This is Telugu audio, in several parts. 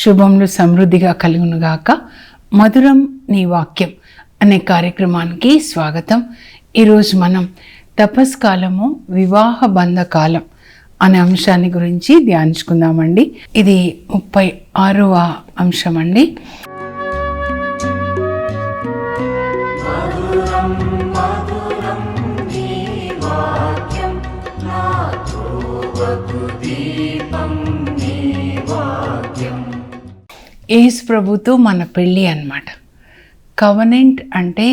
శుభములు సమృద్ధిగా కలుగునుగాక మధురం నీ వాక్యం అనే కార్యక్రమానికి స్వాగతం ఈరోజు మనం తపస్కాలము వివాహ బంధకాలం అనే అంశాన్ని గురించి ధ్యానించుకుందామండి ఇది ముప్పై ఆరవ అంశం అండి ఏసు ప్రభుతో మన పెళ్ళి అనమాట కవనెంట్ అంటే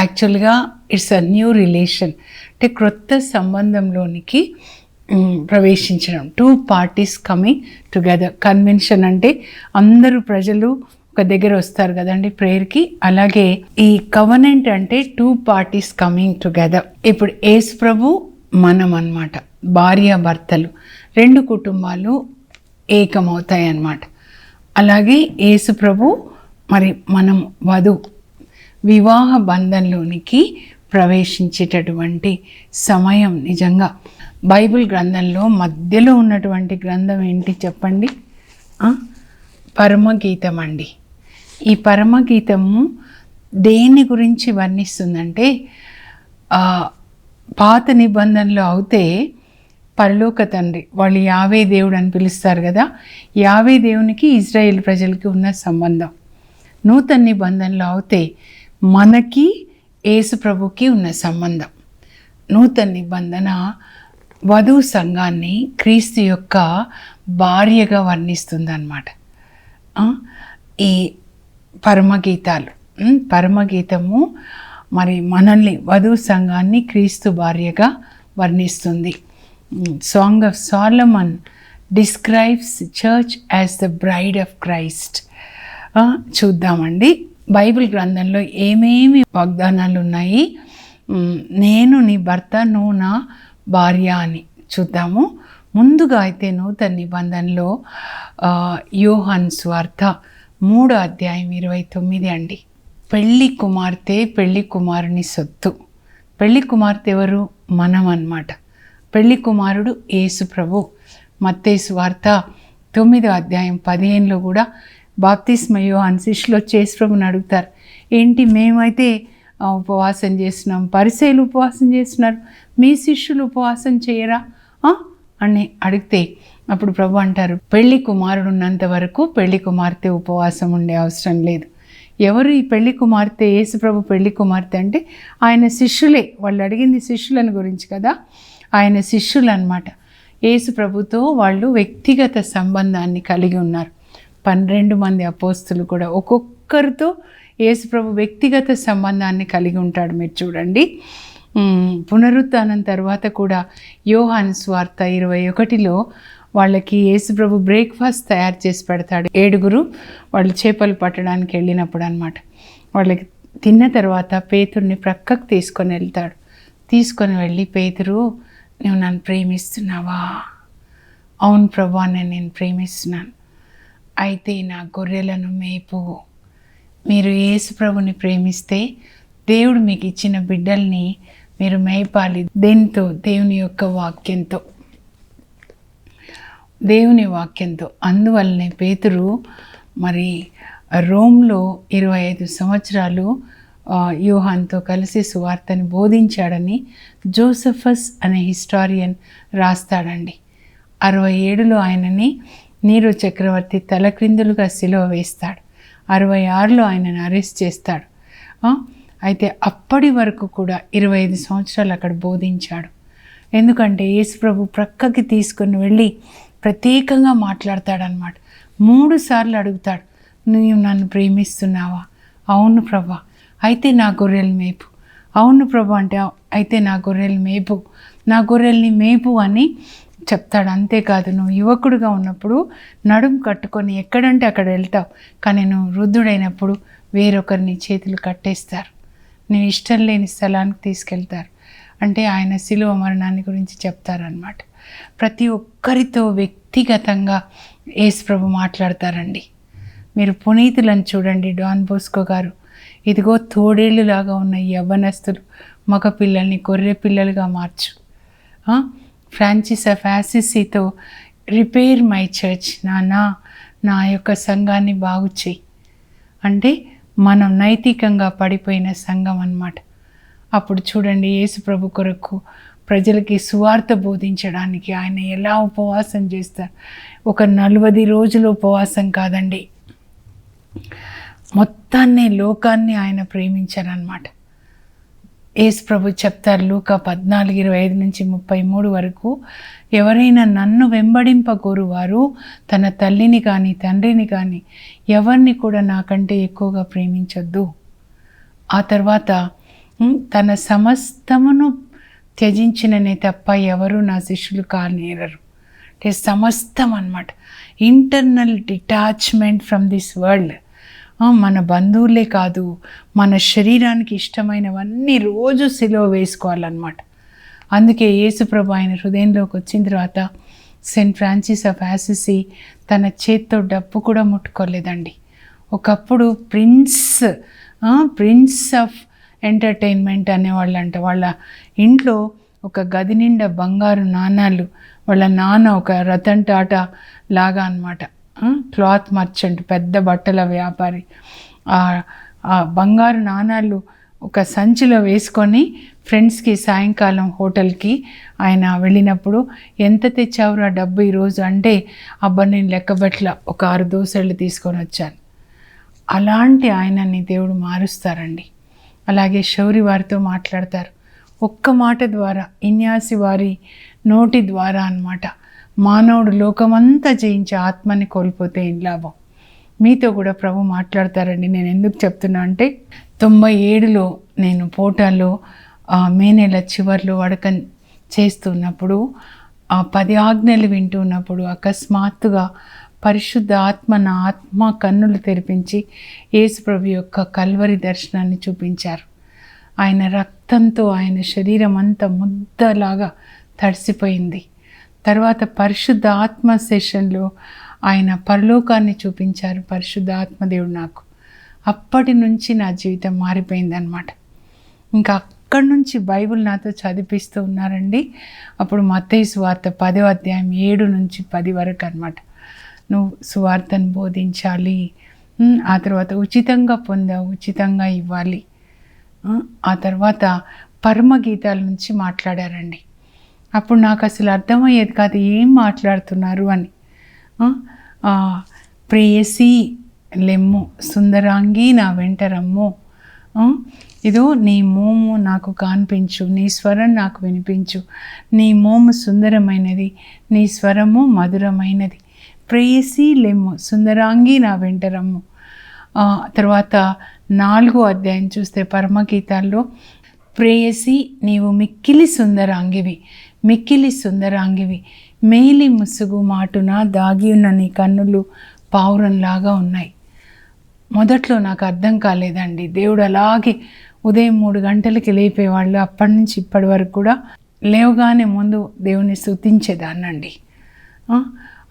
యాక్చువల్గా ఇట్స్ అ న్యూ రిలేషన్ అంటే క్రొత్త సంబంధంలోనికి ప్రవేశించడం two parties coming together convention అంటే అందరూ ప్రజలు ఒక దగ్గర వస్తారు కదండి ప్రేయర్కి అలాగే ఈ కవనెంట్ అంటే టూ పార్టీస్ కమింగ్ టుగెదర్ ఇప్పుడు ఏసు ప్రభు మనం అనమాట భార్య భర్తలు రెండు కుటుంబాలు ఏకమవుతాయి అన్నమాట అలాగే ప్రభు మరి మనం వధు వివాహ బంధంలోనికి ప్రవేశించేటటువంటి సమయం నిజంగా బైబిల్ గ్రంథంలో మధ్యలో ఉన్నటువంటి గ్రంథం ఏంటి చెప్పండి పరమగీతం అండి ఈ పరమగీతము దేని గురించి వర్ణిస్తుందంటే పాత నిబంధనలు అవుతే పరలోక తండ్రి వాళ్ళు యావే దేవుడు అని పిలుస్తారు కదా యావే దేవునికి ఇజ్రాయేల్ ప్రజలకి ఉన్న సంబంధం నూతన నిబంధనలు అవుతే మనకి యేసు ప్రభుకి ఉన్న సంబంధం నూతన నిబంధన వధువు సంఘాన్ని క్రీస్తు యొక్క భార్యగా వర్ణిస్తుంది అన్నమాట ఈ పరమగీతాలు పరమగీతము మరి మనల్ని వధువు సంఘాన్ని క్రీస్తు భార్యగా వర్ణిస్తుంది Song of Solomon describes church as the bride of Christ చూద్దామండి బైబిల్ గ్రంథంలో ఏమేమి వాగ్దానాలు ఉన్నాయి నేను నీ భర్త నువ్వు నా భార్య అని చూద్దాము ముందుగా అయితే నూతన నిబంధనలో యోహన్ స్వార్థ మూడో అధ్యాయం ఇరవై తొమ్మిది అండి పెళ్ళి కుమార్తె పెళ్ళి కుమారుని సొత్తు పెళ్ళి కుమార్తె ఎవరు మనం అన్నమాట పెళ్లి కుమారుడు యేసు ప్రభు మత్తేసు వార్త తొమ్మిదో అధ్యాయం పదిహేనులో కూడా బాప్తిస్మయో అని శిష్యులో చేసు ప్రభుని అడుగుతారు ఏంటి మేమైతే ఉపవాసం చేస్తున్నాం పరిసేలు ఉపవాసం చేస్తున్నారు మీ శిష్యులు ఉపవాసం చేయరా అని అడిగితే అప్పుడు ప్రభు అంటారు పెళ్లి కుమారుడు ఉన్నంత వరకు పెళ్లి కుమార్తె ఉపవాసం ఉండే అవసరం లేదు ఎవరు ఈ పెళ్లి కుమార్తె యేసుప్రభు పెళ్లి కుమార్తె అంటే ఆయన శిష్యులే వాళ్ళు అడిగింది శిష్యులను గురించి కదా ఆయన శిష్యులు అనమాట యేసు ప్రభుతో వాళ్ళు వ్యక్తిగత సంబంధాన్ని కలిగి ఉన్నారు పన్నెండు మంది అపోస్తులు కూడా ఒక్కొక్కరితో ప్రభు వ్యక్తిగత సంబంధాన్ని కలిగి ఉంటాడు మీరు చూడండి పునరుత్నం తర్వాత కూడా యోహాన్ స్వార్థ ఇరవై ఒకటిలో వాళ్ళకి యేసుప్రభు బ్రేక్ఫాస్ట్ తయారు చేసి పెడతాడు ఏడుగురు వాళ్ళు చేపలు పట్టడానికి వెళ్ళినప్పుడు అనమాట వాళ్ళకి తిన్న తర్వాత పేతుర్ని ప్రక్కకు తీసుకొని వెళ్తాడు తీసుకొని వెళ్ళి పేతురు నువ్వు నన్ను ప్రేమిస్తున్నావా అవును ప్రభా నేను నేను ప్రేమిస్తున్నాను అయితే నా గొర్రెలను మేపు మీరు యేసు ప్రభుని ప్రేమిస్తే దేవుడు మీకు ఇచ్చిన బిడ్డల్ని మీరు మేపాలి దేనితో దేవుని యొక్క వాక్యంతో దేవుని వాక్యంతో అందువల్లనే పేతురు మరి రోమ్లో ఇరవై ఐదు సంవత్సరాలు యూహాన్తో కలిసి సువార్తని బోధించాడని జోసఫస్ అనే హిస్టారియన్ రాస్తాడండి అరవై ఏడులో ఆయనని నీరు చక్రవర్తి తలక్రిందులుగా సిలువ వేస్తాడు అరవై ఆరులో ఆయనను అరెస్ట్ చేస్తాడు అయితే అప్పటి వరకు కూడా ఇరవై ఐదు సంవత్సరాలు అక్కడ బోధించాడు ఎందుకంటే యేసుప్రభు ప్రక్కకి తీసుకుని వెళ్ళి ప్రత్యేకంగా మాట్లాడతాడనమాట మూడు సార్లు అడుగుతాడు నువ్వు నన్ను ప్రేమిస్తున్నావా అవును ప్రభా అయితే నా గొర్రెలు మేపు అవును ప్రభు అంటే అయితే నా గొర్రెలు మేపు నా గొర్రెల్ని మేపు అని చెప్తాడు అంతేకాదు నువ్వు యువకుడుగా ఉన్నప్పుడు నడుం కట్టుకొని ఎక్కడంటే అక్కడ వెళ్తావు కానీ నువ్వు వృద్ధుడైనప్పుడు వేరొకరిని చేతులు కట్టేస్తారు నీ ఇష్టం లేని స్థలానికి తీసుకెళ్తారు అంటే ఆయన శిలువ మరణాన్ని గురించి చెప్తారనమాట ప్రతి ఒక్కరితో వ్యక్తిగతంగా ఏసు ప్రభు మాట్లాడతారండి మీరు పునీతులను చూడండి డాన్ బోస్కో గారు ఇదిగో తోడేళ్ళులాగా ఉన్న యవ్వనస్తులు మగ పిల్లల్ని గొర్రె పిల్లలుగా మార్చు ఫ్రాన్సిస్ ఆఫ్ యాసిసీతో రిపేర్ మై చర్చ్ నానా నా యొక్క సంఘాన్ని బాగు చేయి అంటే మనం నైతికంగా పడిపోయిన సంఘం అన్నమాట అప్పుడు చూడండి యేసు ప్రభు కొరకు ప్రజలకి సువార్త బోధించడానికి ఆయన ఎలా ఉపవాసం చేస్తారు ఒక నలభై రోజులు ఉపవాసం కాదండి మొత్తాన్ని లోకాన్ని ఆయన ప్రేమించారనమాట ఏసు ప్రభు చెప్తారు లూక పద్నాలుగు ఇరవై ఐదు నుంచి ముప్పై మూడు వరకు ఎవరైనా నన్ను వెంబడింపకూరు వారు తన తల్లిని కానీ తండ్రిని కానీ ఎవరిని కూడా నాకంటే ఎక్కువగా ప్రేమించొద్దు ఆ తర్వాత తన సమస్తమును త్యజించిననే తప్ప ఎవరు నా శిష్యులు కానేరరు అంటే సమస్తం అనమాట internal detachment from this world మన బంధువులే కాదు మన శరీరానికి ఇష్టమైనవన్నీ రోజు సిలువ వేసుకోవాలన్నమాట అందుకే యేసుప్రభు ఆయన హృదయంలోకి వచ్చిన తర్వాత సెయింట్ ఫ్రాన్సిస్ ఆఫ్ యాసిసి తన చేత్తో డప్పు కూడా ముట్టుకోలేదండి ఒకప్పుడు ప్రిన్స్ ప్రిన్స్ ఆఫ్ ఎంటర్టైన్మెంట్ అనేవాళ్ళు అంట వాళ్ళ ఇంట్లో ఒక గది నిండా బంగారు నాణాలు వాళ్ళ నాన్న ఒక రతన్ టాటా లాగా అనమాట క్లాత్ మర్చెంట్ పెద్ద బట్టల వ్యాపారి బంగారు నాణాలు ఒక సంచిలో వేసుకొని ఫ్రెండ్స్కి సాయంకాలం హోటల్కి ఆయన వెళ్ళినప్పుడు ఎంత తెచ్చావురా డబ్బు ఈరోజు అంటే అబ్బా నేను లెక్కబెట్ల ఒక ఆరు దోశలు తీసుకొని వచ్చాను అలాంటి ఆయనని దేవుడు మారుస్తారండి అలాగే శౌరి వారితో మాట్లాడతారు ఒక్క మాట ద్వారా ఇన్యాసి వారి నోటి ద్వారా అనమాట మానవుడు లోకమంతా జయించి ఆత్మని కోల్పోతే ఏం లాభం మీతో కూడా ప్రభు మాట్లాడతారండి నేను ఎందుకు చెప్తున్నా అంటే తొంభై ఏడులో నేను పోటాలో మే నెల చివరిలో వడకం చేస్తున్నప్పుడు ఆ పది ఆజ్ఞలు వింటున్నప్పుడు అకస్మాత్తుగా పరిశుద్ధ ఆత్మ నా ఆత్మ కన్నులు తెరిపించి యేసుప్రభు యొక్క కల్వరి దర్శనాన్ని చూపించారు ఆయన రక్తంతో ఆయన శరీరం అంతా ముద్దలాగా తడిసిపోయింది తర్వాత పరిశుద్ధ ఆత్మ సెషన్లో ఆయన పరలోకాన్ని చూపించారు పరిశుద్ధ ఆత్మదేవుడు నాకు అప్పటి నుంచి నా జీవితం మారిపోయిందనమాట ఇంకా అక్కడి నుంచి బైబిల్ నాతో చదివిస్తూ ఉన్నారండి అప్పుడు మత్తయ్య సువార్త పదో అధ్యాయం ఏడు నుంచి పది వరకు అనమాట నువ్వు సువార్తను బోధించాలి ఆ తర్వాత ఉచితంగా పొందావు ఉచితంగా ఇవ్వాలి ఆ తర్వాత గీతాల నుంచి మాట్లాడారండి అప్పుడు నాకు అసలు అర్థమయ్యేది కాదు ఏం మాట్లాడుతున్నారు అని ప్రేయసి లెమ్ము సుందరాంగి నా వెంటరమ్ము ఇదో నీ మోము నాకు కాన్పించు నీ స్వరం నాకు వినిపించు నీ మోము సుందరమైనది నీ స్వరము మధురమైనది ప్రేయసి లెమ్ము సుందరాంగి నా వెంటరమ్ము తర్వాత నాలుగో అధ్యాయం చూస్తే పరమగీతాల్లో ప్రేయసి నీవు మిక్కిలి సుందరాంగివి మిక్కిలి సుందరాంగివి మేలి ముసుగు మాటున దాగి ఉన్న నీ కన్నులు పావురంలాగా ఉన్నాయి మొదట్లో నాకు అర్థం కాలేదండి దేవుడు అలాగే ఉదయం మూడు గంటలకి లేపేవాళ్ళు అప్పటి నుంచి ఇప్పటి వరకు కూడా లేవగానే ముందు దేవుని శృతించేదాన్నండి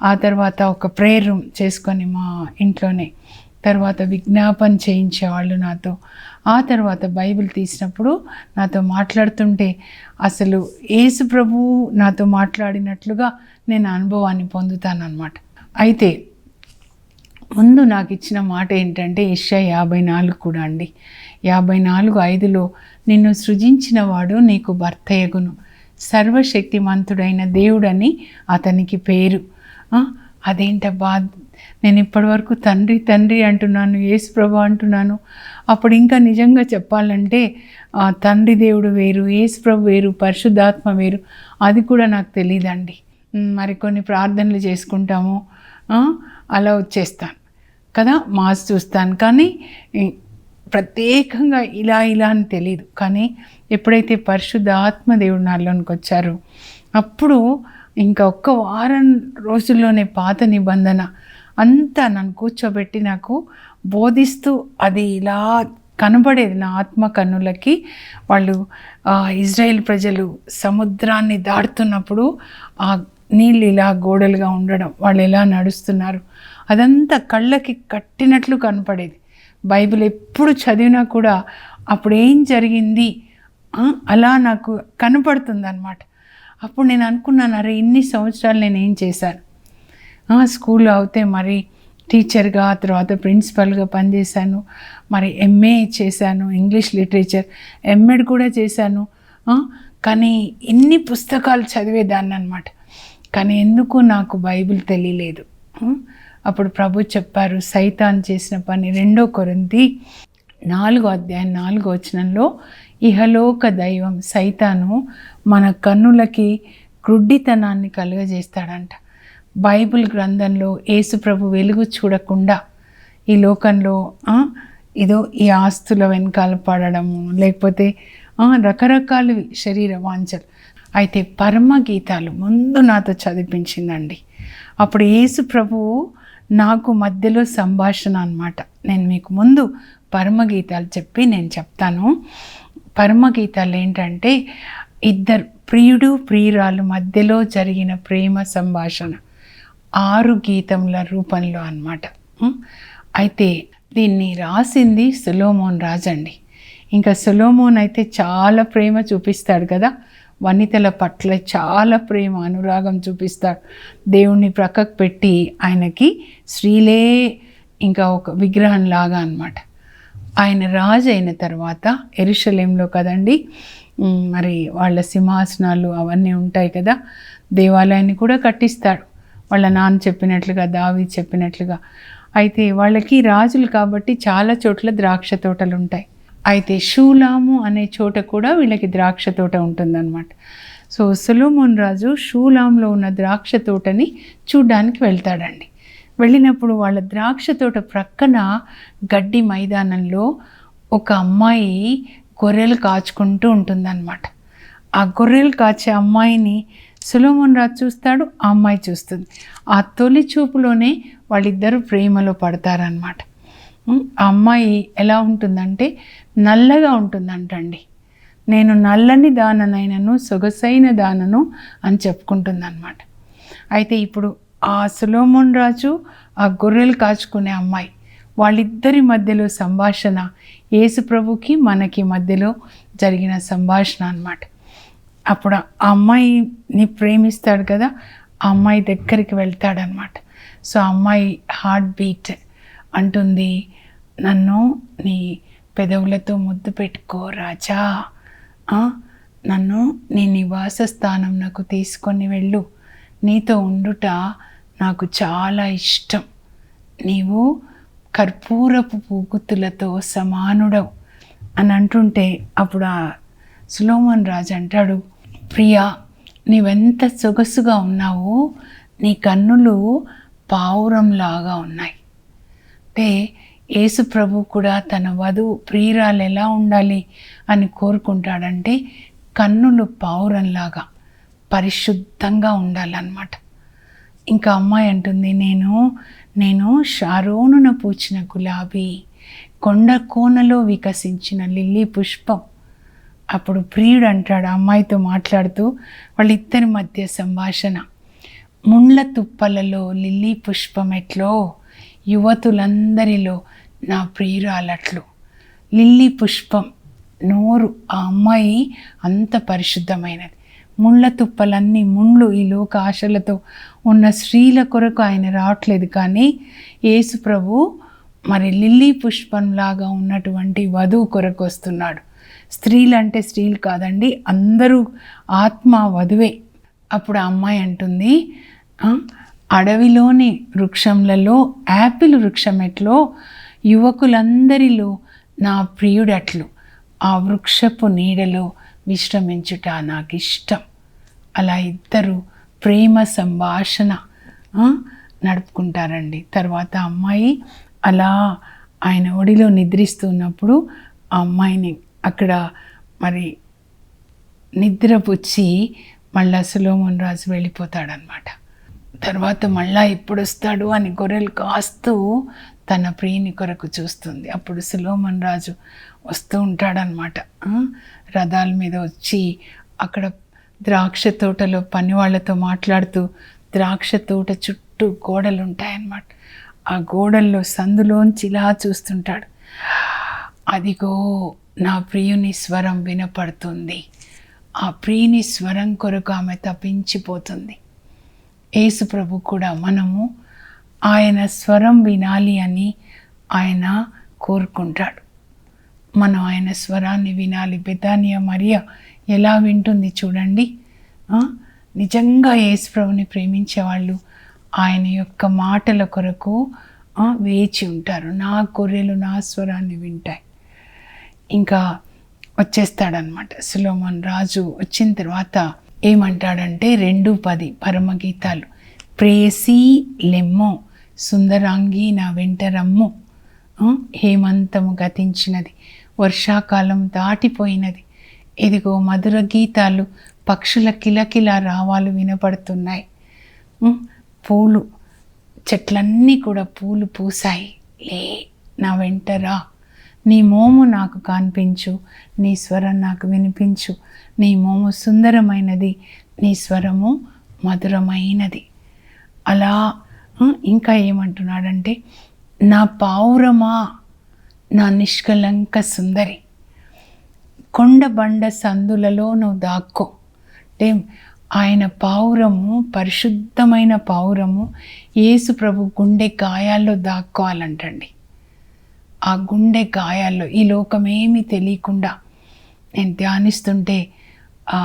ఆ తర్వాత ఒక ప్రేయర్ రూమ్ చేసుకొని మా ఇంట్లోనే తర్వాత విజ్ఞాపన చేయించేవాళ్ళు నాతో ఆ తర్వాత బైబిల్ తీసినప్పుడు నాతో మాట్లాడుతుంటే అసలు ఏసు ప్రభు నాతో మాట్లాడినట్లుగా నేను అనుభవాన్ని పొందుతాను అనమాట అయితే ముందు నాకు ఇచ్చిన మాట ఏంటంటే ఇష యాభై నాలుగు కూడా అండి యాభై నాలుగు ఐదులో నిన్ను సృజించిన వాడు నీకు భర్తయగును సర్వశక్తిమంతుడైన దేవుడని అతనికి పేరు అదేంటబ్బా నేను ఇప్పటివరకు తండ్రి తండ్రి అంటున్నాను యేసు ప్రభు అంటున్నాను అప్పుడు ఇంకా నిజంగా చెప్పాలంటే తండ్రి దేవుడు వేరు యేసు ప్రభు వేరు పరిశుద్ధాత్మ వేరు అది కూడా నాకు తెలియదండి మరికొన్ని ప్రార్థనలు చేసుకుంటాము అలా వచ్చేస్తాను కదా మాస్ చూస్తాను కానీ ప్రత్యేకంగా ఇలా ఇలా అని తెలియదు కానీ ఎప్పుడైతే పరిశుద్ధ ఆత్మ దేవుడు నాలోనికి వచ్చారో అప్పుడు ఇంకా ఒక్క వారం రోజుల్లోనే పాత నిబంధన అంతా నన్ను కూర్చోబెట్టి నాకు బోధిస్తూ అది ఇలా కనబడేది నా ఆత్మ కన్నులకి వాళ్ళు ఇజ్రాయెల్ ప్రజలు సముద్రాన్ని దాడుతున్నప్పుడు ఆ నీళ్ళు ఇలా గోడలుగా ఉండడం వాళ్ళు ఎలా నడుస్తున్నారు అదంతా కళ్ళకి కట్టినట్లు కనపడేది బైబిల్ ఎప్పుడు చదివినా కూడా అప్పుడు ఏం జరిగింది అలా నాకు కనపడుతుంది అనమాట అప్పుడు నేను అనుకున్నాను అరే ఇన్ని సంవత్సరాలు నేను ఏం చేశాను స్కూల్లో అయితే మరి టీచర్గా తర్వాత ప్రిన్సిపల్గా పనిచేశాను మరి ఎంఏ చేశాను ఇంగ్లీష్ లిటరేచర్ ఎంఎడ్ కూడా చేశాను కానీ ఎన్ని పుస్తకాలు చదివేదాన్ని అనమాట కానీ ఎందుకు నాకు బైబిల్ తెలియలేదు అప్పుడు ప్రభు చెప్పారు సైతాన్ చేసిన పని రెండో కొరింది నాలుగో అధ్యాయం నాలుగో వచనంలో ఇహలోక దైవం సైతాను మన కన్నులకి క్రుడ్డితనాన్ని కలుగజేస్తాడంట బైబిల్ గ్రంథంలో యేసుప్రభు వెలుగు చూడకుండా ఈ లోకంలో ఏదో ఈ ఆస్తుల వెనకాల పడడము లేకపోతే రకరకాలు శరీర వాంఛలు అయితే పరమ గీతాలు ముందు నాతో చదివించిందండి అప్పుడు యేసు ప్రభువు నాకు మధ్యలో సంభాషణ అనమాట నేను మీకు ముందు పరమ గీతాలు చెప్పి నేను చెప్తాను పరమ గీతాలు ఏంటంటే ఇద్దరు ప్రియుడు ప్రియురాలు మధ్యలో జరిగిన ప్రేమ సంభాషణ ఆరు గీతముల రూపంలో అనమాట అయితే దీన్ని రాసింది సులోమోన్ రాజండి ఇంకా సులోమోన్ అయితే చాలా ప్రేమ చూపిస్తాడు కదా వనితల పట్ల చాలా ప్రేమ అనురాగం చూపిస్తాడు దేవుణ్ణి ప్రక్కకు పెట్టి ఆయనకి శ్రీలే ఇంకా ఒక విగ్రహం లాగా అనమాట ఆయన రాజు అయిన తర్వాత ఎరుషలేంలో కదండి మరి వాళ్ళ సింహాసనాలు అవన్నీ ఉంటాయి కదా దేవాలయాన్ని కూడా కట్టిస్తాడు వాళ్ళ నాన్న చెప్పినట్లుగా దావి చెప్పినట్లుగా అయితే వాళ్ళకి రాజులు కాబట్టి చాలా చోట్ల ద్రాక్ష తోటలు ఉంటాయి అయితే షూలాము అనే చోట కూడా వీళ్ళకి ద్రాక్ష తోట ఉంటుందన్నమాట సో సులోమోన్ రాజు షూలాంలో ఉన్న ద్రాక్ష తోటని చూడ్డానికి వెళ్తాడండి వెళ్ళినప్పుడు వాళ్ళ ద్రాక్ష తోట ప్రక్కన గడ్డి మైదానంలో ఒక అమ్మాయి గొర్రెలు కాచుకుంటూ ఉంటుందన్నమాట ఆ గొర్రెలు కాచే అమ్మాయిని సులోమన్ రాజు చూస్తాడు ఆ అమ్మాయి చూస్తుంది ఆ తొలి చూపులోనే వాళ్ళిద్దరూ ప్రేమలో పడతారనమాట ఆ అమ్మాయి ఎలా ఉంటుందంటే నల్లగా ఉంటుందంటండి నేను నల్లని దాననైనను సొగసైన దానను అని చెప్పుకుంటుందన్నమాట అయితే ఇప్పుడు ఆ సులోమన్ రాజు ఆ గొర్రెలు కాచుకునే అమ్మాయి వాళ్ళిద్దరి మధ్యలో సంభాషణ యేసు ప్రభుకి మనకి మధ్యలో జరిగిన సంభాషణ అనమాట అప్పుడు ఆ అమ్మాయిని ప్రేమిస్తాడు కదా ఆ అమ్మాయి దగ్గరికి వెళ్తాడనమాట సో అమ్మాయి హార్ట్ బీట్ అంటుంది నన్ను నీ పెదవులతో ముద్దు పెట్టుకో రాజా నన్ను నీ నివాస స్థానం నాకు తీసుకొని వెళ్ళు నీతో ఉండుట నాకు చాలా ఇష్టం నీవు కర్పూరపు పూగుతులతో సమానుడవు అని అంటుంటే అప్పుడు ఆ సులోమన్ రాజు అంటాడు ప్రియా నీవెంత సొగసుగా ఉన్నావో నీ కన్నులు పావురంలాగా ఉన్నాయి అంటే యేసు ప్రభు కూడా తన వధువు ప్రియురాలు ఎలా ఉండాలి అని కోరుకుంటాడంటే కన్నులు పావురంలాగా పరిశుద్ధంగా ఉండాలన్నమాట ఇంకా అమ్మాయి అంటుంది నేను నేను షారోనున పూచిన గులాబీ కొండ కోనలో వికసించిన లిల్లీ పుష్పం అప్పుడు ప్రియుడు అంటాడు అమ్మాయితో మాట్లాడుతూ వాళ్ళిద్దరి మధ్య సంభాషణ ముండ్ల తుప్పలలో లిల్లీ పుష్పమెట్లో యువతులందరిలో నా ప్రియురాలట్లు లిల్లీ పుష్పం నోరు ఆ అమ్మాయి అంత పరిశుద్ధమైనది ముళ్ళ తుప్పలన్నీ ముండ్లు ఈ లోక ఆశలతో ఉన్న స్త్రీల కొరకు ఆయన రావట్లేదు కానీ యేసుప్రభు మరి లిల్లీ పుష్పంలాగా ఉన్నటువంటి వధువు కొరకు వస్తున్నాడు స్త్రీలు అంటే స్త్రీలు కాదండి అందరూ ఆత్మ వధువే అప్పుడు ఆ అమ్మాయి అంటుంది అడవిలోని వృక్షంలలో యాపిల్ వృక్షమెట్లో యువకులందరిలో నా ప్రియుడట్లు ఆ వృక్షపు నీడలో విశ్రమించుట నాకు ఇష్టం అలా ఇద్దరు ప్రేమ సంభాషణ నడుపుకుంటారండి తర్వాత అమ్మాయి అలా ఆయన ఒడిలో నిద్రిస్తున్నప్పుడు ఆ అమ్మాయిని అక్కడ మరి నిద్రపుచ్చి మళ్ళా సులోమన్ రాజు వెళ్ళిపోతాడనమాట తర్వాత మళ్ళా ఎప్పుడు వస్తాడు అని గొర్రెలు కాస్తూ తన ప్రియుని కొరకు చూస్తుంది అప్పుడు సులోమన్ రాజు వస్తూ ఉంటాడనమాట రథాల మీద వచ్చి అక్కడ ద్రాక్ష తోటలో పని వాళ్ళతో మాట్లాడుతూ ద్రాక్ష తోట చుట్టూ గోడలు ఉంటాయన్నమాట ఆ గోడల్లో సందులోంచి ఇలా చూస్తుంటాడు అదిగో నా ప్రియుని స్వరం వినపడుతుంది ఆ ప్రియుని స్వరం కొరకు ఆమె తప్పించిపోతుంది యేసుప్రభు కూడా మనము ఆయన స్వరం వినాలి అని ఆయన కోరుకుంటాడు మనం ఆయన స్వరాన్ని వినాలి బెతానియ మరియా ఎలా వింటుంది చూడండి నిజంగా యేసుప్రభుని ప్రేమించే వాళ్ళు ఆయన యొక్క మాటల కొరకు వేచి ఉంటారు నా కొర్రెలు నా స్వరాన్ని వింటాయి ఇంకా వచ్చేస్తాడనమాట సులోమన్ రాజు వచ్చిన తర్వాత ఏమంటాడంటే రెండు పది పరమగీతాలు ప్రేసి లెమ్మో సుందరాంగి నా వెంట రమ్ము హేమంతము గతించినది వర్షాకాలం దాటిపోయినది ఇదిగో మధుర గీతాలు పక్షుల కిలకిల రావాలు వినపడుతున్నాయి పూలు చెట్లన్నీ కూడా పూలు పూసాయి లే నా వెంట రా నీ మోము నాకు కాన్పించు నీ స్వరం నాకు వినిపించు నీ మోము సుందరమైనది నీ స్వరము మధురమైనది అలా ఇంకా ఏమంటున్నాడంటే నా పావురమా నా నిష్కలంక సుందరి కొండ బండ సందులలో నువ్వు దాక్కో అంటే ఆయన పావురము పరిశుద్ధమైన పావురము యేసు ప్రభు గుండె గాయాల్లో దాక్కోవాలంటండి ఆ గుండె గాయాల్లో ఈ లోకమేమీ తెలియకుండా నేను ధ్యానిస్తుంటే ఆ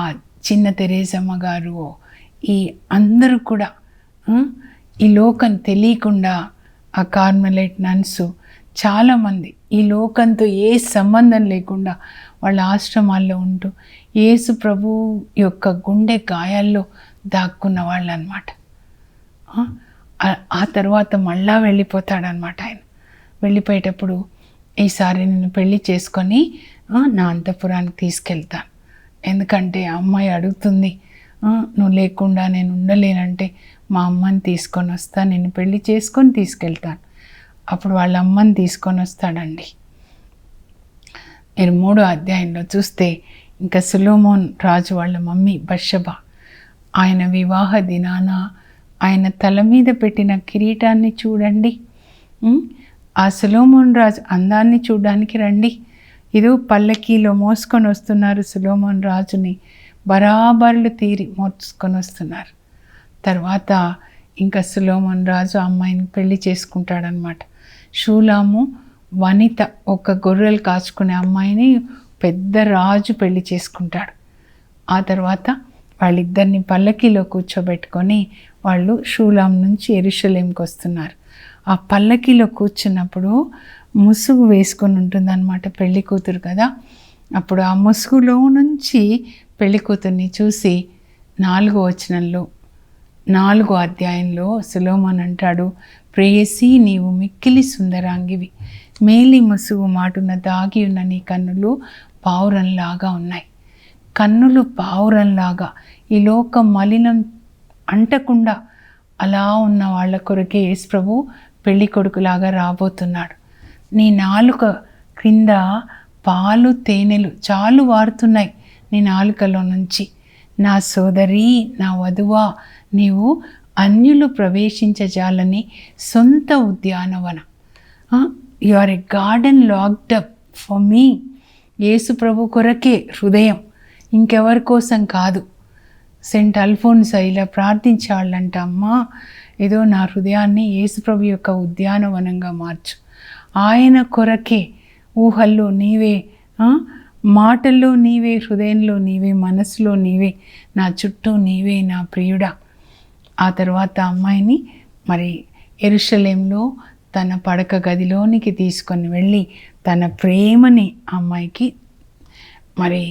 చిన్న తెరేసమ్మ గారు ఈ అందరూ కూడా ఈ లోకం తెలియకుండా ఆ కార్మలైట్ నన్సు చాలామంది ఈ లోకంతో ఏ సంబంధం లేకుండా వాళ్ళ ఆశ్రమాల్లో ఉంటూ యేసు ప్రభు యొక్క గుండె గాయాల్లో దాక్కున్న వాళ్ళు అనమాట ఆ తర్వాత మళ్ళా వెళ్ళిపోతాడనమాట ఆయన వెళ్ళిపోయేటప్పుడు ఈసారి నేను పెళ్ళి చేసుకొని నా అంతఃపురానికి తీసుకెళ్తాను ఎందుకంటే అమ్మాయి అడుగుతుంది నువ్వు లేకుండా నేను ఉండలేనంటే మా అమ్మని తీసుకొని వస్తా నేను పెళ్ళి చేసుకొని తీసుకెళ్తాను అప్పుడు వాళ్ళ అమ్మని తీసుకొని వస్తాడండి మీరు మూడో అధ్యాయంలో చూస్తే ఇంకా సులోమోన్ రాజు వాళ్ళ మమ్మీ బషబ ఆయన వివాహ దినాన ఆయన తల మీద పెట్టిన కిరీటాన్ని చూడండి ఆ సులోమోన్ రాజు అందాన్ని చూడడానికి రండి ఇదో పల్లకీలో మోసుకొని వస్తున్నారు సులోమోన్ రాజుని బరాబర్లు తీరి మోసుకొని వస్తున్నారు తర్వాత ఇంకా సులోమోన్ రాజు అమ్మాయిని పెళ్లి చేసుకుంటాడనమాట షూలాము వనిత ఒక గొర్రెలు కాచుకునే అమ్మాయిని పెద్ద రాజు పెళ్లి చేసుకుంటాడు ఆ తర్వాత వాళ్ళిద్దరిని పల్లకీలో కూర్చోబెట్టుకొని వాళ్ళు షూలాం నుంచి ఎరుషలేంకి వస్తున్నారు ఆ పల్లకీలో కూర్చున్నప్పుడు ముసుగు వేసుకొని ఉంటుందన్నమాట పెళ్లి కూతురు కదా అప్పుడు ఆ ముసుగులో నుంచి పెళ్లి కూతుర్ని చూసి నాలుగో వచనంలో నాలుగో అధ్యాయంలో సులోమన్ అంటాడు ప్రేయసి నీవు మిక్కిలి సుందరాంగివి మేలి ముసుగు మాటున దాగి ఉన్న నీ కన్నులు పావురంలాగా ఉన్నాయి కన్నులు పావురంలాగా ఈ లోక మలినం అంటకుండా అలా ఉన్న వాళ్ళ కొరకే యేసు ప్రభు పెళ్లి కొడుకులాగా రాబోతున్నాడు నీ నాలుక క్రింద పాలు తేనెలు చాలు వారుతున్నాయి నీ నాలుకలో నుంచి నా సోదరి నా వధువా నీవు అన్యులు ప్రవేశించజాలని సొంత ఉద్యానవనం you are a garden locked up for me Yesu ప్రభు కొరకే హృదయం ఇంకెవరి కోసం కాదు సెంట్ అల్ఫోన్స్ ఇలా ప్రార్థించాలంట అమ్మా ఏదో నా హృదయాన్ని యేసుప్రభు యొక్క ఉద్యానవనంగా మార్చు ఆయన కొరకే ఊహల్లో నీవే మాటల్లో నీవే హృదయంలో నీవే మనసులో నీవే నా చుట్టూ నీవే నా ప్రియుడా ఆ తర్వాత అమ్మాయిని మరి ఎరుషలేంలో తన పడక గదిలోనికి తీసుకొని వెళ్ళి తన ప్రేమని అమ్మాయికి మరి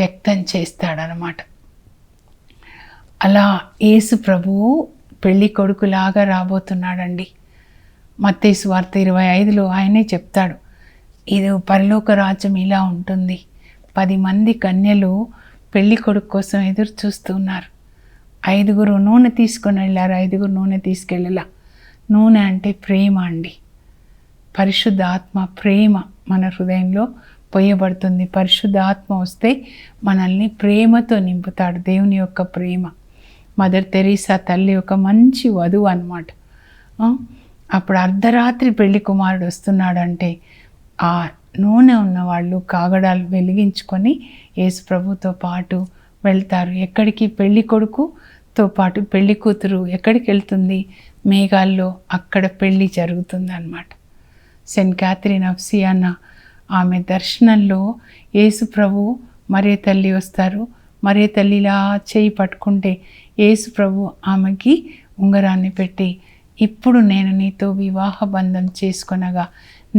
వ్యక్తం చేస్తాడనమాట అలా యేసు ప్రభువు పెళ్ళి కొడుకులాగా రాబోతున్నాడండి మత్తేసు వార్త ఇరవై ఐదులో ఆయనే చెప్తాడు ఇది పరలోక రాజ్యం ఇలా ఉంటుంది పది మంది కన్యలు పెళ్ళి కొడుకు కోసం ఎదురు చూస్తున్నారు ఐదుగురు నూనె తీసుకొని వెళ్ళారు ఐదుగురు నూనె తీసుకెళ్ళలా నూనె అంటే ప్రేమ అండి పరిశుద్ధ ఆత్మ ప్రేమ మన హృదయంలో పొయ్యబడుతుంది పరిశుద్ధ ఆత్మ వస్తే మనల్ని ప్రేమతో నింపుతాడు దేవుని యొక్క ప్రేమ మదర్ తెరీసా తల్లి ఒక మంచి వధువు అనమాట అప్పుడు అర్ధరాత్రి పెళ్లి కుమారుడు వస్తున్నాడంటే ఆ నూనె ఉన్నవాళ్ళు కాగడాలు వెలిగించుకొని యేసు ప్రభుతో పాటు వెళ్తారు ఎక్కడికి పెళ్లి కొడుకుతో పాటు పెళ్లి కూతురు ఎక్కడికి వెళ్తుంది మేఘాల్లో అక్కడ పెళ్ళి అనమాట సెంట్ క్యాథరిన్ ఆఫ్ ఆమె దర్శనంలో యేసు ప్రభు మరే తల్లి వస్తారు మరే తల్లిలా చేయి పట్టుకుంటే యేసు ప్రభు ఆమెకి ఉంగరాన్ని పెట్టి ఇప్పుడు నేను నీతో వివాహ బంధం చేసుకొనగా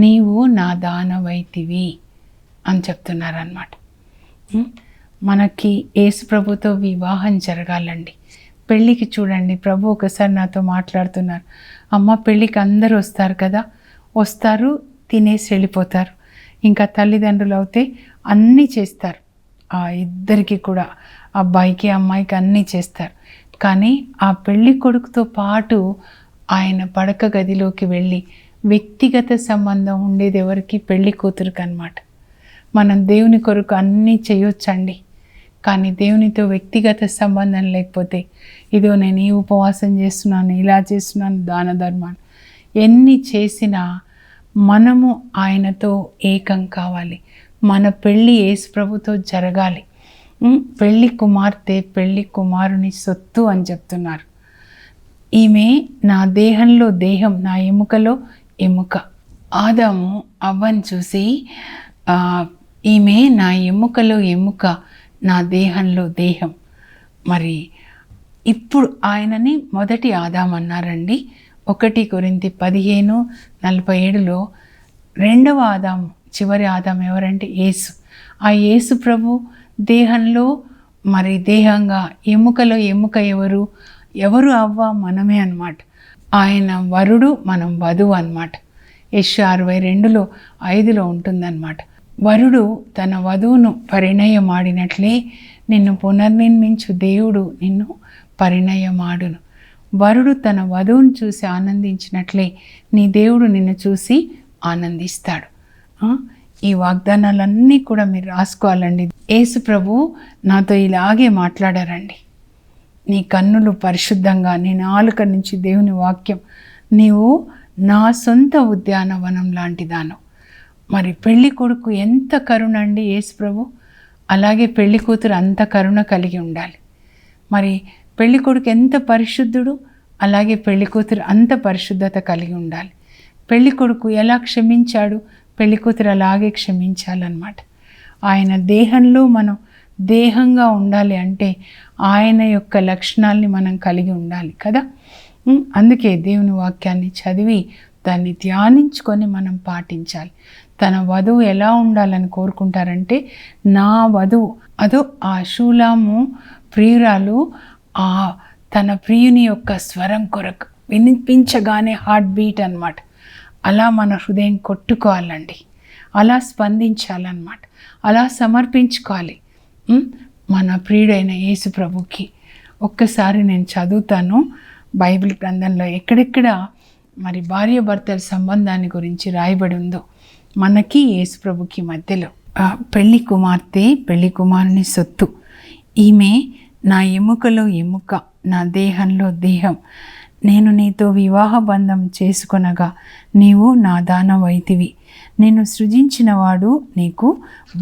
నీవు నా దానవైతివి అని చెప్తున్నారనమాట మనకి యేసు ప్రభుతో వివాహం జరగాలండి పెళ్ళికి చూడండి ప్రభు ఒకసారి నాతో మాట్లాడుతున్నారు అమ్మ పెళ్ళికి అందరూ వస్తారు కదా వస్తారు తినేసి వెళ్ళిపోతారు ఇంకా తల్లిదండ్రులు అయితే అన్నీ చేస్తారు ఆ ఇద్దరికి కూడా అబ్బాయికి అమ్మాయికి అన్నీ చేస్తారు కానీ ఆ పెళ్ళి కొడుకుతో పాటు ఆయన పడక గదిలోకి వెళ్ళి వ్యక్తిగత సంబంధం ఉండేది ఎవరికి పెళ్ళి కూతురికి అనమాట మనం దేవుని కొరకు అన్నీ చేయొచ్చండి కానీ దేవునితో వ్యక్తిగత సంబంధం లేకపోతే ఇదో నేను ఈ ఉపవాసం చేస్తున్నాను ఇలా చేస్తున్నాను దాన ధర్మాన్ని ఎన్ని చేసినా మనము ఆయనతో ఏకం కావాలి మన పెళ్ళి ఏసు ప్రభుతో జరగాలి పెళ్లి కుమార్తె పెళ్లి కుమారుని సొత్తు అని చెప్తున్నారు ఈమె నా దేహంలో దేహం నా ఎముకలో ఎముక ఆదాము అవ్వని చూసి ఈమె నా ఎముకలో ఎముక నా దేహంలో దేహం మరి ఇప్పుడు ఆయనని మొదటి ఆదాం అన్నారండి ఒకటి కొరింది పదిహేను నలభై ఏడులో రెండవ ఆదాం చివరి ఆదాం ఎవరంటే యేసు ఆ యేసు ప్రభు దేహంలో మరి దేహంగా ఎముకలో ఎముక ఎవరు ఎవరు అవ్వ మనమే అనమాట ఆయన వరుడు మనం వధువు అనమాట యశ్ అరవై రెండులో ఐదులో ఉంటుందన్నమాట వరుడు తన వధువును పరిణయమాడినట్లే నిన్ను పునర్నిర్మించు దేవుడు నిన్ను పరిణయమాడును వరుడు తన వధువును చూసి ఆనందించినట్లే నీ దేవుడు నిన్ను చూసి ఆనందిస్తాడు ఈ వాగ్దానాలన్నీ కూడా మీరు రాసుకోవాలండి యేసు ప్రభు నాతో ఇలాగే మాట్లాడారండి నీ కన్నులు పరిశుద్ధంగా నీ నాలుక నుంచి దేవుని వాక్యం నీవు నా సొంత ఉద్యానవనం లాంటిదాను మరి పెళ్ళి కొడుకు ఎంత కరుణ అండి ప్రభు అలాగే పెళ్లి కూతురు అంత కరుణ కలిగి ఉండాలి మరి పెళ్లి కొడుకు ఎంత పరిశుద్ధుడు అలాగే పెళ్లి కూతురు అంత పరిశుద్ధత కలిగి ఉండాలి పెళ్లి కొడుకు ఎలా క్షమించాడు పెళ్లి కూతురు అలాగే క్షమించాలన్నమాట ఆయన దేహంలో మనం దేహంగా ఉండాలి అంటే ఆయన యొక్క లక్షణాల్ని మనం కలిగి ఉండాలి కదా అందుకే దేవుని వాక్యాన్ని చదివి దాన్ని ధ్యానించుకొని మనం పాటించాలి తన వధువు ఎలా ఉండాలని కోరుకుంటారంటే నా వధువు అదో ఆ శూలాము ప్రియురాలు ఆ తన ప్రియుని యొక్క స్వరం కొరకు వినిపించగానే హార్ట్ బీట్ అనమాట అలా మన హృదయం కొట్టుకోవాలండి అలా స్పందించాలన్నమాట అలా సమర్పించుకోవాలి మన ప్రియుడైన యేసు ప్రభుకి ఒక్కసారి నేను చదువుతాను బైబిల్ గ్రంథంలో ఎక్కడెక్కడ మరి భార్య భర్తల సంబంధాన్ని గురించి రాయబడి ఉందో మనకి యేసు ప్రభుకి మధ్యలో పెళ్లి కుమార్తె పెళ్లి కుమారుని సొత్తు ఈమె నా ఎముకలో ఎముక నా దేహంలో దేహం నేను నీతో వివాహ బంధం చేసుకొనగా నీవు నా దానవైతివి నేను సృజించినవాడు నీకు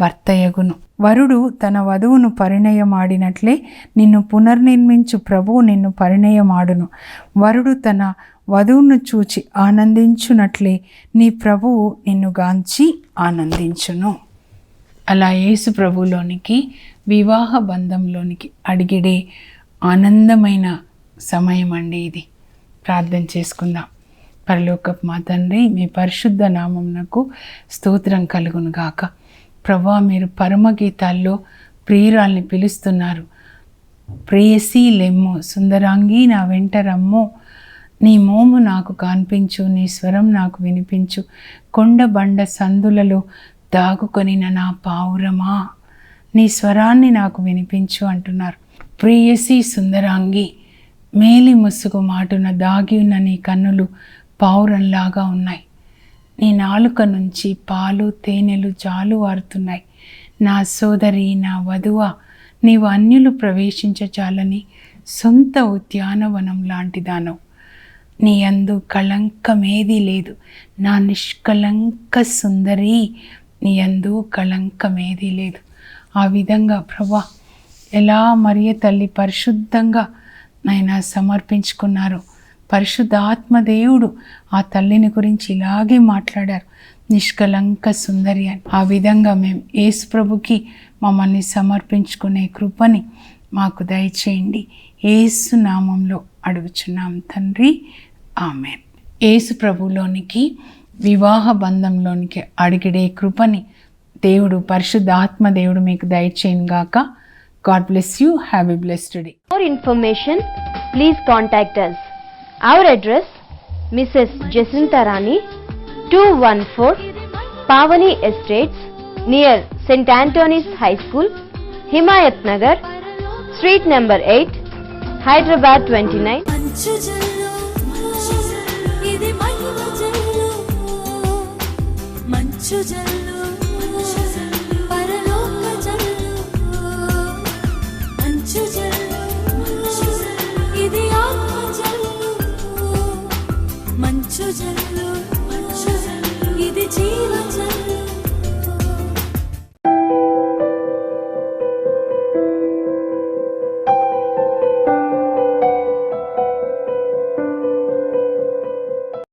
భర్తయగును వరుడు తన వధువును పరిణయమాడినట్లే నిన్ను పునర్నిర్మించు ప్రభువు నిన్ను పరిణయమాడును వరుడు తన వధువును చూచి ఆనందించునట్లే నీ ప్రభువు నిన్ను గాంచి ఆనందించును అలా యేసు ప్రభులోనికి వివాహ బంధంలోనికి అడిగిడే ఆనందమైన సమయం అండి ఇది ప్రార్థన చేసుకుందాం పరలోకపు మా తండ్రి మీ పరిశుద్ధ నామంనకు స్తోత్రం కలుగును గాక ప్రభా మీరు పరమగీతాల్లో ప్రియురాల్ని పిలుస్తున్నారు ప్రేయసి లెమ్ము సుందరాంగి నా వెంట రమ్మో నీ మోము నాకు కనిపించు నీ స్వరం నాకు వినిపించు కొండ బండ సందులలో దాగుకొని నా పావురమా నీ స్వరాన్ని నాకు వినిపించు అంటున్నారు ప్రేయసి సుందరాంగి మేలి ముసుగు మాటున దాగి ఉన్న నీ కన్నులు పావురంలాగా ఉన్నాయి నీ నాలుక నుంచి పాలు తేనెలు జాలు వారుతున్నాయి నా సోదరి నా వధువ నీవు అన్యులు ప్రవేశించచాలని సొంత ఉద్యానవనం లాంటిదానం నీ అందు కళంకమేదీ లేదు నా నిష్కళంక సుందరి నీ అందు కళంకమేదీ లేదు ఆ విధంగా ప్రభా ఎలా మరియ తల్లి పరిశుద్ధంగా నైనా సమర్పించుకున్నారు పరిశుద్ధాత్మదేవుడు ఆ తల్లిని గురించి ఇలాగే మాట్లాడారు నిష్కలంక సుందరి అని ఆ విధంగా మేము యేసు ప్రభుకి మమ్మల్ని సమర్పించుకునే కృపని మాకు దయచేయండి ఏసు నామంలో అడుగుచున్నాం తండ్రి ఆమె ఏసు ప్రభులోనికి వివాహ బంధంలోనికి అడిగిడే కృపని దేవుడు పరిశుద్ధాత్మ దేవుడు మీకు దయచేయను గాక God bless you have a blessed day for information please contact us Our address, Mrs. Jacinta Rani, 214 Pavani Estates, near St. Anthony's High School, Himayat Nagar, Street number 8, Hyderabad 29. ఇది జీవజల